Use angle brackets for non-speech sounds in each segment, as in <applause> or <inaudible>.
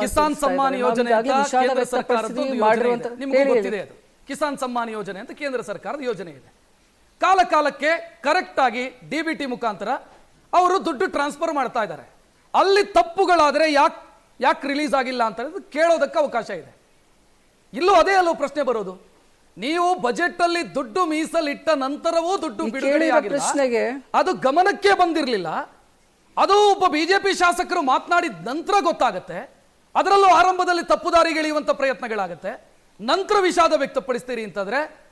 ಕಿಸಾನ್ ಸಮ್ಮಾನ್ ಯೋಜನೆ ಅಂತ ಕೇಂದ್ರ ಯೋಜನೆ ಇದೆ. ನಿಮಗೂ ಗೊತ್ತಿದೆ ಅದು. ಕಿಸಾನ್ ಸಮ್ಮಾನ್ ಯೋಜನೆ ಅಂತ ಕೇಂದ್ರ ಸರ್ಕಾರದ ಯೋಜನೆ ಇದೆ. ಕಾಲ ಕಾಲಕ್ಕೆ ಕರೆಕ್ಟ್ ಆಗಿ ಡಿ ಬಿ ಟಿ ಮುಖಾಂತರ ಅವರು ದುಡ್ಡು ಟ್ರಾನ್ಸ್ಫರ್ ಮಾಡ್ತಾ ಇದ್ದಾರೆ. ಅಲ್ಲಿ ತಪ್ಪುಗಳಾದ್ರೆ ಯಾಕೆ ಯಾಕೆ ರಿಲೀಸ್ ಆಗಿಲ್ಲ ಅಂತ ಕೇಳೋದಕ್ಕೆ ಅವಕಾಶ ಇದೆ. ಇಲ್ಲೂ ಅದೇ ಅಲ್ಲೂ ಪ್ರಶ್ನೆ ಬರೋದು. ನೀವು ಬಜೆಟ್ ಅಲ್ಲಿ ದುಡ್ಡು ಮೀಸಲಿಟ್ಟ ನಂತರವೂ ದುಡ್ಡು ಬಿಡುಗಡೆ ಆಗಿಲ್ಲ. ಪ್ರಶ್ನೆಗೆ ಅದು ಗಮನಕ್ಕೆ ಬಂದಿರಲಿಲ್ಲ. ಅದು ಒಬ್ಬ ಬಿಜೆಪಿ ಶಾಸಕರು ಮಾತನಾಡಿದ ನಂತರ ಗೊತ್ತಾಗತ್ತೆ. ಅದರಲ್ಲೂ ಆರಂಭದಲ್ಲಿ ತಪ್ಪುದಾರಿಗೆಳೆಯುವಂತ ಪ್ರಯತ್ನಗಳಾಗುತ್ತೆ. ನಂತರ ವಿಷಾದ ವ್ಯಕ್ತಪಡಿಸ್ತೀರಿ ಅಂತಂದ್ರೆ,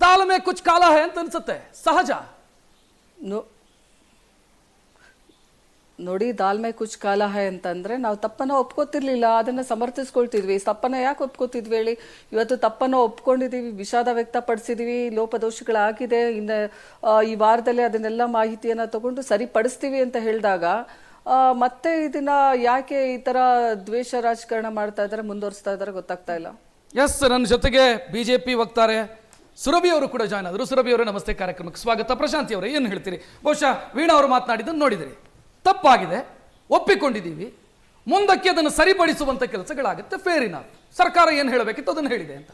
ದಾಲಮೆ ಕುಚ್ ಕಾಲ ಹೇ ಅಂತ ಅನ್ಸುತ್ತೆ. ಸಹಜ. ನೋಡಿ ದಾಲ್ಮೆ ಕುಚ್ ಕಾಲ ಅಂತಂದ್ರೆ, ನಾವು ತಪ್ಪನ್ನ ಒಪ್ಕೋತಿರ್ಲಿಲ್ಲ, ಅದನ್ನ ಸಮರ್ಥಿಸ್ಕೊಳ್ತಿದ್ವಿ. ತಪ್ಪನ್ನ ಯಾಕೆ ಒಪ್ಕೋತಿದ್ವಿ ಹೇಳಿ? ಇವತ್ತು ತಪ್ಪನ್ನ ಒಪ್ಕೊಂಡಿದೀವಿ, ವಿಷಾದ ವ್ಯಕ್ತಪಡಿಸಿದೀವಿ, ಲೋಪದೋಷಗಳಾಗಿದೆ. ಇನ್ನು ಈ ವಾರದಲ್ಲಿ ಅದನ್ನೆಲ್ಲ ಮಾಹಿತಿಯನ್ನ ತಗೊಂಡು ಸರಿಪಡಿಸ್ತೀವಿ ಅಂತ ಹೇಳಿದಾಗ ಮತ್ತೆ ಇದನ್ನ ಯಾಕೆ ಈ ತರ ದ್ವೇಷ ರಾಜಕಾರಣ ಮಾಡ್ತಾ ಇದ್ದಾರೆ, ಮುಂದುವರಿಸ್ತಾ ಇದಾರೆ ಗೊತ್ತಾಗ್ತಾ ಇಲ್ಲ. ಎಸ್ ನನ್ನ ಜೊತೆಗೆ ಬಿಜೆಪಿ ವಕ್ತಾರೆ ಸುರಭಿ ಅವರು ಕೂಡ ಜಾಯ್ನ್ ಆದರು. ಸುರಭಿ ಅವರೇ ನಮಸ್ತೆ ಕಾರ್ಯಕ್ರಮಕ್ಕೆ ಸ್ವಾಗತ. ಪ್ರಶಾಂತಿ ಅವರು, ಏನು ಹೇಳ್ತೀರಿ? ಬಹುಶಃ ವೀಣಾ ಅವರು ಮಾತನಾಡಿದ್ದನ್ನು ನೋಡಿದಿರಿ. ತಪ್ಪಾಗಿದೆ, ಒಪ್ಪಿಕೊಂಡಿದ್ದೀವಿ. ಮುಂದಕ್ಕೆ ಅದನ್ನು ಸರಿಪಡಿಸುವಂಥ ಕೆಲಸಗಳಾಗುತ್ತೆ. ಫೇರಿನ ಸರ್ಕಾರ ಏನು ಹೇಳಬೇಕಿತ್ತು ಅದನ್ನು ಹೇಳಿದೆ ಅಂತ.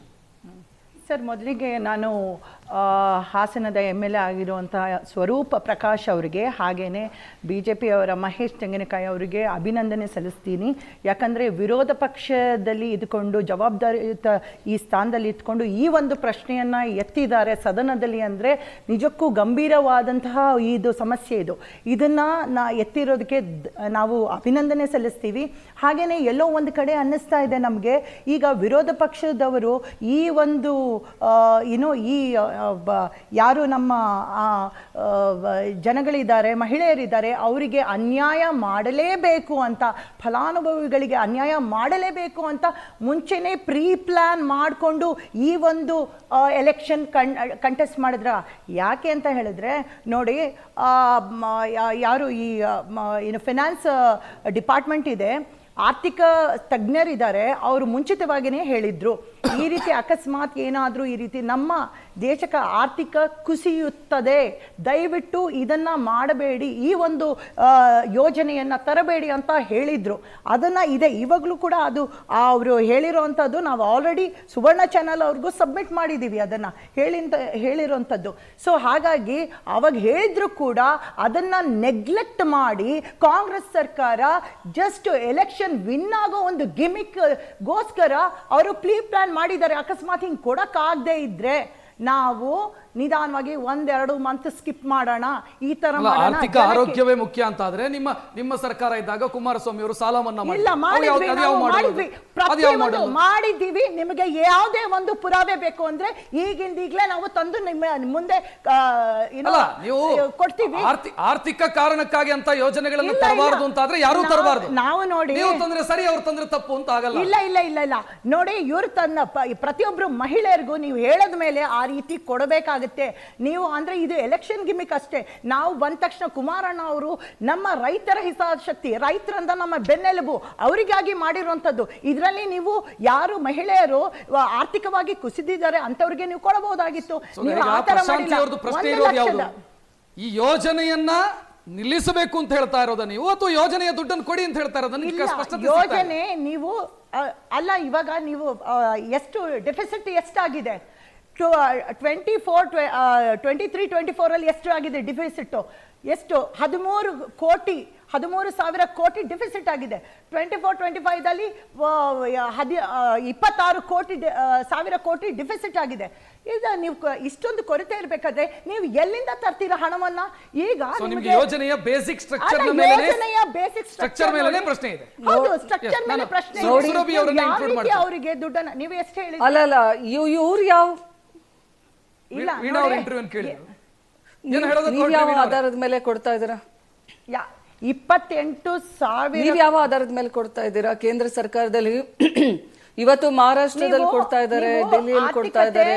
ಸರ್, ಮೊದಲಿಗೆ ನಾನು ಹಾಸನದ ಎಂ ಎಲ್ ಎ ಆಗಿರುವಂತಹ ಸ್ವರೂಪ ಪ್ರಕಾಶ್ ಅವರಿಗೆ ಹಾಗೆಯೇ ಬಿ ಜೆ ಪಿಯವರ ಮಹೇಶ್ ತೆಂಗಿನಕಾಯಿ ಅವರಿಗೆ ಅಭಿನಂದನೆ ಸಲ್ಲಿಸ್ತೀನಿ. ಯಾಕಂದರೆ ವಿರೋಧ ಪಕ್ಷದಲ್ಲಿ ಇದ್ಕೊಂಡು, ಜವಾಬ್ದಾರಿಯುತ ಈ ಸ್ಥಾನದಲ್ಲಿ ಇದ್ಕೊಂಡು ಈ ಒಂದು ಪ್ರಶ್ನೆಯನ್ನು ಎತ್ತಿದ್ದಾರೆ ಸದನದಲ್ಲಿ ಅಂದರೆ ನಿಜಕ್ಕೂ ಗಂಭೀರವಾದಂತಹ ಇದು ಸಮಸ್ಯೆ ಇದು. ಇದನ್ನು ನಾ ಎತ್ತಿರೋದಕ್ಕೆ ನಾವು ಅಭಿನಂದನೆ ಸಲ್ಲಿಸ್ತೀವಿ. ಹಾಗೆಯೇ ಎಲ್ಲೋ ಒಂದು ಕಡೆ ಅನ್ನಿಸ್ತಾ ಇದೆ ನಮಗೆ. ಈಗ ವಿರೋಧ ಪಕ್ಷದವರು ಈ ಒಂದು ಏನೋ ಈ ಯಾರು ನಮ್ಮ ಜನಗಳಿದ್ದಾರೆ, ಮಹಿಳೆಯರಿದ್ದಾರೆ, ಅವರಿಗೆ ಅನ್ಯಾಯ ಮಾಡಲೇಬೇಕು ಅಂತ, ಫಲಾನುಭವಿಗಳಿಗೆ ಅನ್ಯಾಯ ಮಾಡಲೇಬೇಕು ಅಂತ ಮುಂಚೆನೇ ಪ್ರೀ ಪ್ಲ್ಯಾನ್ ಮಾಡಿಕೊಂಡು ಈ ಒಂದು ಎಲೆಕ್ಷನ್ ಕಣ್ ಕಂಟೆಸ್ಟ್ ಮಾಡಿದ್ರ? ಯಾಕೆ ಅಂತ ಹೇಳಿದ್ರೆ, ನೋಡಿ ಯಾರು ಈ ಏನು, ಫಿನಾನ್ಸ್ ಡಿಪಾರ್ಟ್ಮೆಂಟ್ ಇದೆ ಆರ್ಥಿಕ ತಜ್ಞರಿದ್ದಾರೆ ಅವರು ಮುಂಚಿತವಾಗಿಯೇ ಹೇಳಿದ್ರು. ಈ ರೀತಿ ಅಕಸ್ಮಾತ್ ಏನಾದರೂ ಈ ರೀತಿ ನಮ್ಮ ದೇಶಕ್ಕೆ ಆರ್ಥಿಕ ಕುಸಿಯುತ್ತದೆ. ದಯವಿಟ್ಟು ಇದನ್ನು ಮಾಡಬೇಡಿ. ಈ ಒಂದು ಯೋಜನೆಯನ್ನು ತರಬೇಡಿ ಅಂತ ಹೇಳಿದರು. ಅದನ್ನು ಇದೆ. ಇವಾಗಲೂ ಕೂಡ ಅದು ಅವರು ಹೇಳಿರೋವಂಥದ್ದು ನಾವು ಆಲ್ರೆಡಿ ಸುವರ್ಣ ಚಾನಲ್ ಅವ್ರಿಗೂ ಸಬ್ಮಿಟ್ ಮಾಡಿದ್ದೀವಿ ಅದನ್ನು. ಹೇಳಿಂತ, ಹೇಳಿರೋಂಥದ್ದು. ಸೊ ಹಾಗಾಗಿ ಅವಾಗ ಹೇಳಿದ್ರು ಕೂಡ ಅದನ್ನು ನೆಗ್ಲೆಕ್ಟ್ ಮಾಡಿ ಕಾಂಗ್ರೆಸ್ ಸರ್ಕಾರ ಜಸ್ಟ್ ಎಲೆಕ್ಷನ್ ವಿನ್ ಆಗೋ ಒಂದು ಗಿಮಿಕ್ ಗೋಸ್ಕರ ಅವರು ಪ್ಲೀ ಪ್ಲಾನ್ ಮಾಡಿದ್ದಾರೆ. ಅಕಸ್ಮಾತ್ ಹಿಂಗೆ ಕೊಡೋಕ್ಕಾಗದೇ ಇದ್ರೆ ನಾವು ನಿಧಾನವಾಗಿ ಒಂದೆರಡು ಮಂತ್ ಸ್ಕಿಪ್ ಮಾಡೋಣ ಈ ತರ ಆರ್ಥಿಕ ಆರೋಗ್ಯವೇ ಮುಖ್ಯ ಅಂತ ಆದ್ರೆ ನಿಮ್ಮ ನಿಮ್ಮ ಸರ್ಕಾರ ಇದ್ದಾಗ ಕುಮಾರಸ್ವಾಮಿ ಅವರು ಸಾಲ ಮನ್ನಾ ಮಾಡಿದ್ವಿ? ಮಾಡಿದ್ದೀವಿ. ನಿಮಗೆ ಯಾವುದೇ ಒಂದು ಪುರಾವೆ ಬೇಕು ಅಂದ್ರೆ ಈಗಿಂದ ಈಗಲೇ ನಾವು ತಂದು ನಿಮ್ಮ ಮುಂದೆ ನೀವು ಕೊಡ್ತೀವಿ. ಆರ್ಥಿ- ಆರ್ಥಿಕ ಕಾರಣಕ್ಕಾಗಿ ಅಂತ ಯೋಜನೆಗಳನ್ನು. ತರಬಾರದು ಅಂತ ಆದ್ರೆ ಯಾರು ತರಬಾರದು. ನಾವು ನೋಡಿ- ನೀವು ತಂದ್ರೆ ಸರಿ ಅವ್ರು ತಂದ್ರೆ ತಪ್ಪು ಅಂತ ಆಗಲ್ಲ. ಇಲ್ಲ ಇಲ್ಲ ಇಲ್ಲ ಇಲ್ಲ. ನೋಡಿ ಇವ್ರು ತನ್ನ ಪ್ರತಿಯೊಬ್ರು ಮಹಿಳೆಯರಿಗೂ ನೀವು ಹೇಳದ ಮೇಲೆ ಆ ರೀತಿ ಕೊಡಬೇಕಾಗುತ್ತೆ ನೀವು ಅಂದ್ರೆ ಇದು ಎಲೆಕ್ಷನ್ ಗಿಮಿಕ್ ಅಷ್ಟೇ. ನಾವು ಬಂದ ತಕ್ಷಣ ಕುಮಾರಣ್ಣ ಅವರು ನಮ್ಮ ರೈತರ ಹಿತಾಸಕ್ತಿ ರೈತರಂದ ನಮ್ಮ ಬೆನ್ನೆಲುಬು ಅವರಿಗಾಗಿ ಮಾಡಿರುವಂಥದ್ದು. ಇದರಲ್ಲಿ ನೀವು ಯಾರು ಮಹಿಳೆಯರು ಆರ್ಥಿಕವಾಗಿ ಕುಸಿದಿದ್ದಾರೆ ಅಂತವ್ರಿಗೆ ನೀವು ಕೊಡಬಹುದಾಗಿತ್ತು. ನೀವು ಆ ಥರ ಮಾಡಿಲ್ಲ. ಈ ಯೋಜನೆಯನ್ನ ನಿಲ್ಲಿಸಬೇಕು ಅಂತ ಹೇಳ್ತಾ ಇರೋದ ನೀವು? ಅಥವಾ ಯೋಜನೆಯ ದುಡ್ಡನ್ನು ಕೊಡಿ ಅಂತ ಹೇಳ್ತಾ ಇರೋದ? ಇಲ್ಲ, ಸ್ಪಷ್ಟತೆ ಸಿಗ್ತಾ ಇಲ್ಲ. ಯೋಜನೆ ನೀವು ಅಲ್ಲ ಇವಾಗ ನೀವು ಎಷ್ಟು ಡೆಫಿಸಿಟ್ ಎಷ್ಟಾಗಿದೆ? Twenty four twenty three twenty ಫೋರಲ್ಲಿ ಎಷ್ಟು ಆಗಿದೆ ಡಿಫಿಸಿಟ್ ಎಷ್ಟು? ಹದಿಮೂರು ಕೋಟಿ ಹದಿಮೂರು ಸಾವಿರ ಕೋಟಿ ಡಿಫಿಸಿಟ್ ಆಗಿದೆ. ಟ್ವೆಂಟಿ ಫೋರ್ ಟ್ವೆಂಟಿ ಫೈವ್ದಲ್ಲಿ ಹದಿ ಇಪ್ಪತ್ತಾರು ಕೋಟಿ ಸಾವಿರ ಕೋಟಿ ಡಿಫಿಸಿಟ್ ಆಗಿದೆ. ಈಗ ನೀವು ಇಷ್ಟೊಂದು ಕೊರತೆ ಇರಬೇಕಾದ್ರೆ ನೀವು ಎಲ್ಲಿಂದ ತರ್ತೀರಾ ಹಣವನ್ನ? ಈಗ ನಿಮ್ಗೆ ಯೋಜನೆಯ ಬೇಸಿಕ್ ಸ್ಟ್ರಕ್ಚರ್ ಯೋಜನೆಯ ಬೇಸಿಕ್ ಸ್ಟ್ರಕ್ಚರ್ ಮೇಲೆ ಪ್ರಶ್ನೆ ಇದೆ. ಹೌದು ಸ್ಟ್ರಕ್ಚರ್ ಮೇಲೆ ಪ್ರಶ್ನೆ ಅವರಿಗೆ ದುಡ್ಡನ್ನ ನೀವು ಎಷ್ಟು ಹೇಳಿ ಅಲ್ಲ ಅಲ್ಲ ಇವ್ ಇವ್ರು ಯಾವ ಇಲ್ಲ ವೀಣಾ ಅವ್ರ ಇಂಟರ್ವ್ಯೂ ಹೇಳೋದು ನೀವ್ ಯಾವ ಆಧಾರದ ಮೇಲೆ ಕೊಡ್ತಾ ಇದ್ದೀರಾ? ಯಾ- ಇಪ್ಪತ್ತೆಂಟು ಸಾವಿರ ನೀವ್ ಯಾವ ಆಧಾರದ ಮೇಲೆ ಕೊಡ್ತಾ ಇದ್ದೀರಾ? ಕೇಂದ್ರ ಸರ್ಕಾರದಲ್ಲಿ <clears throat> ಇವತ್ತು ಮಹಾರಾಷ್ಟ್ರದಲ್ಲಿ ಕೊಡ್ತಾ ಇದ್ದಾರೆ ಡೆಲ್ಲಿಯಲ್ಲಿ ಕೊಡ್ತಾ ಇದ್ದಾರೆ.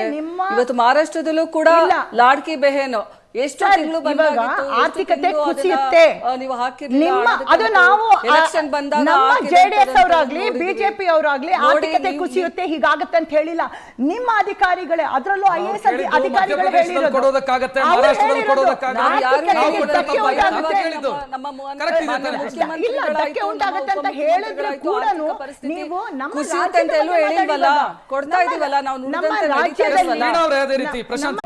ಇವತ್ತು ಮಹಾರಾಷ್ಟ್ರದಲ್ಲೂ ಕೂಡ ಲಾಡ್ಕಿ ಬೆಹೇನ್ ಎಷ್ಟು ತಿಂಗಳು ಇವಾಗ ಆರ್ಥಿಕತೆ ಕುಸಿಯುತ್ತೆ. ನೀವು ಹಾಕಿರ್ಲಿಲ್ಲ, ನಿಮ್ಮ ಅದು ನಾವು ಎಲೆಕ್ಷನ್ ಬಂದಾಗ ನಮ್ಮ ಜೆಡಿಎಸ್ ಜೆ ಡಿ ಎಸ್ ಅವರಾಗ್ಲಿ ಬಿಜೆಪಿ ಅವರಾಗ್ಲಿ ಆರ್ಥಿಕತೆ ಕುಸಿಯುತ್ತೆ ಹೀಗಾಗತ್ತೆ ಅಂತ ಹೇಳಿಲ್ಲ. ನಿಮ್ಮ ಅಧಿಕಾರಿಗಳೇ ಅದರಲ್ಲೂ ಐ ಎಸ್ ಅಧಿಕಾರಿಗಳು ಇಲ್ಲ, ಧಕ್ಕೆ ಉಂಟಾಗುತ್ತೆ ಅಂತ ಹೇಳಿದ್ರು ಆರ್ಥಿಕ ನೀವು ನಮ್ಮ ಕುಸಿಯುತ್ತೆ ಅಂತ ಎಲ್ಲೂ ಹೇಳಿಲ್ವಲ್ಲ. ಕೊಡ್ತಾ ಇದೀವಲ್ಲ ನಾವು ನಮ್ಮ ನುಡಿದಂತೆ ರಾಜ್ಯದಲ್ಲಿ-? ಅದೇ ರೀತಿ ಪ್ರಶಾಂತ್.